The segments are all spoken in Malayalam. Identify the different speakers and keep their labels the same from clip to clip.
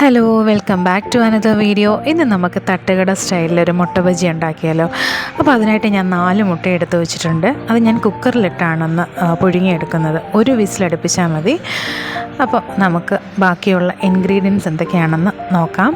Speaker 1: Hello welcome back to another video ഇന്ന് നമുക്ക് തട്ടുകട സ്റ്റൈലിലൊരു മുട്ട ബജി ഉണ്ടാക്കിയാലോ? അപ്പോൾ അതിനായിട്ട് ഞാൻ നാല് മുട്ട എടുത്ത് വെച്ചിട്ടുണ്ട്. അത് ഞാൻ കുക്കറിലിട്ടാണെന്ന് പുഴുങ്ങിയെടുക്കുന്നത്. ഒരു വിസിലടുപ്പിച്ചാൽ മതി. അപ്പോൾ നമുക്ക് ബാക്കിയുള്ള ഇൻഗ്രീഡിയൻസ് എന്തൊക്കെയാണെന്ന് നോക്കാം.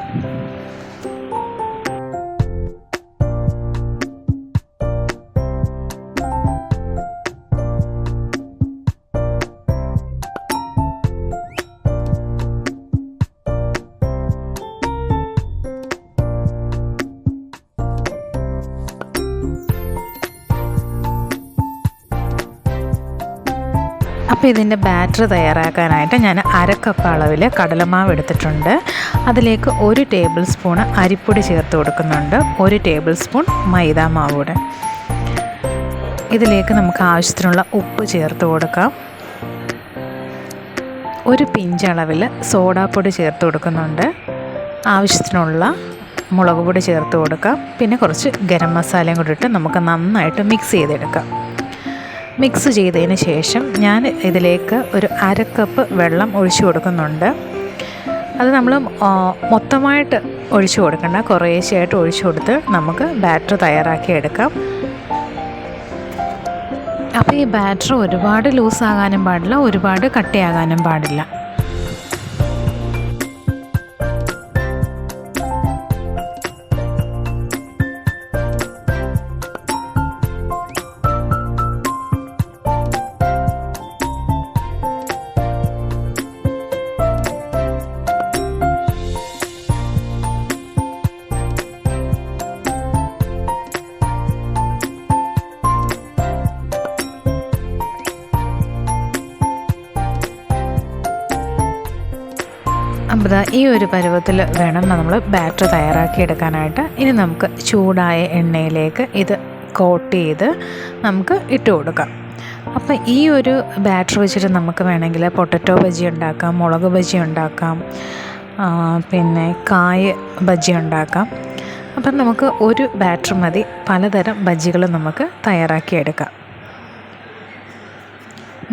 Speaker 1: അപ്പോൾ ഇതിന്റെ ബാറ്റർ തയ്യാറാക്കാനായിട്ട് ഞാൻ അരക്കപ്പ് അളവിൽ കടലമാവ് എടുത്തിട്ടുണ്ട്. അതിലേക്ക് ഒരു ടേബിൾ സ്പൂൺ അരിപ്പൊടി ചേർത്ത് കൊടുക്കുന്നുണ്ട്. ഒരു ടേബിൾ സ്പൂൺ മൈദാ മാവ് കൂടെ ഇതിലേക്ക് നമുക്ക് ആവശ്യത്തിനുള്ള ഉപ്പ് ചേർത്ത് കൊടുക്കാം. ഒരു പിഞ്ചളവിൽ സോഡാപ്പൊടി ചേർത്ത് കൊടുക്കുന്നുണ്ട്. ആവശ്യത്തിനുള്ള മുളക് പൊടി ചേർത്ത് കൊടുക്കാം. പിന്നെ കുറച്ച് ഗരം മസാലയും കൂടി ഇട്ട് നമുക്ക് നന്നായിട്ട് മിക്സ് ചെയ്തെടുക്കാം. മിക്സ് ചെയ്തതിന് ശേഷം ഞാൻ ഇതിലേക്ക് ഒരു അര കപ്പ് വെള്ളം ഒഴിച്ചു കൊടുക്കുന്നുണ്ട്. അത് നമ്മൾ മൊത്തമായിട്ട് ഒഴിച്ചു കൊടുക്കണ്ട. കുറേശ്ശെയായിട്ട് ഒഴിച്ചു കൊടുത്ത് നമുക്ക് ബാറ്റർ തയ്യാറാക്കി എടുക്കാം. അപ്പോൾ ഈ ബാറ്റർ ഒരുപാട് ലൂസാകാനും പാടില്ല ഒരുപാട് കട്ടിയാകാനും പാടില്ല. അപ്പോൾ ഈ ഒരു പരുവത്തിൽ വേണം നമ്മൾ ബാറ്റർ തയ്യാറാക്കി എടുക്കാനായിട്ട്. ഇനി നമുക്ക് ചൂടായ എണ്ണയിലേക്ക് ഇത് കോട്ട് ചെയ്ത് നമുക്ക് ഇട്ട് കൊടുക്കാം. അപ്പോൾ ഈ ഒരു ബാറ്റർ വെച്ചിട്ട് നമുക്ക് വേണമെങ്കിൽ പൊട്ടറ്റോ ബജി ഉണ്ടാക്കാം മുളക് ബജി ഉണ്ടാക്കാം പിന്നെ കായ ബജി ഉണ്ടാക്കാം. അപ്പം നമുക്ക് ഒരു ബാറ്റർ മതി. പലതരം ബജികൾ നമുക്ക് തയ്യാറാക്കിയെടുക്കാം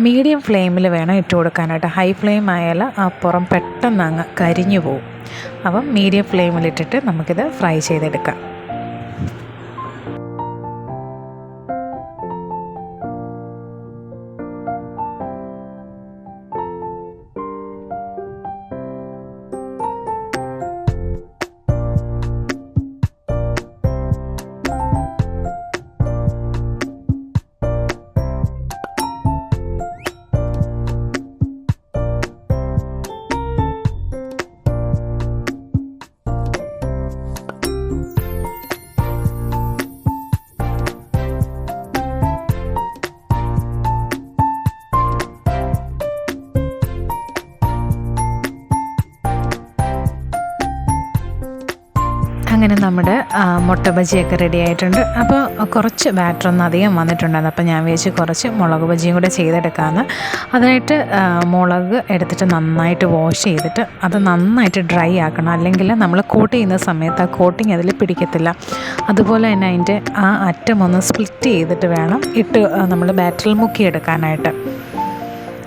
Speaker 1: മീഡിയം ഫ്ലെയിമിൽ വേണം ഇട്ട് കൊടുക്കാനായിട്ട്. ഹൈ ഫ്ലെയിം ആയാൽ ആ പുറം പെട്ടെന്ന് അങ്ങ് കരിഞ്ഞു പോകും അപ്പം മീഡിയം ഫ്ലെയിമിലിട്ടിട്ട് നമുക്കിത് ഫ്രൈ ചെയ്തെടുക്കാം. അങ്ങനെ നമ്മുടെ മുട്ട ബജിയൊക്കെ റെഡി ആയിട്ടുണ്ട്. അപ്പോൾ കുറച്ച് ബാറ്റർ ഒന്നും അധികം വന്നിട്ടുണ്ടായിരുന്നു. അപ്പോൾ ഞാൻ വിചാരിച്ച് കുറച്ച് മുളക് ബജിയും കൂടെ ചെയ്തെടുക്കാമെന്ന് അതിനായിട്ട് മുളക് എടുത്തിട്ട് നന്നായിട്ട് വാഷ് ചെയ്തിട്ട് അത് നന്നായിട്ട് ഡ്രൈ ആക്കണം. അല്ലെങ്കിൽ നമ്മൾ കോട്ട് ചെയ്യുന്ന സമയത്ത് ആ കോട്ടിങ് അതിൽ പിടിക്കത്തില്ല. അതുപോലെ തന്നെ അതിന്റെ ആ അറ്റം ഒന്ന് സ്പ്ലിറ്റ് ചെയ്തിട്ട് വേണം ഇട്ട് നമ്മൾ ബാറ്ററിൽ മുക്കിയെടുക്കാനായിട്ട്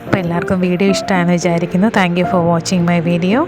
Speaker 1: അപ്പോൾ എല്ലാവർക്കും വീഡിയോ ഇഷ്ടമായെന്ന് വിചാരിക്കുന്നു. Thank you for watching my video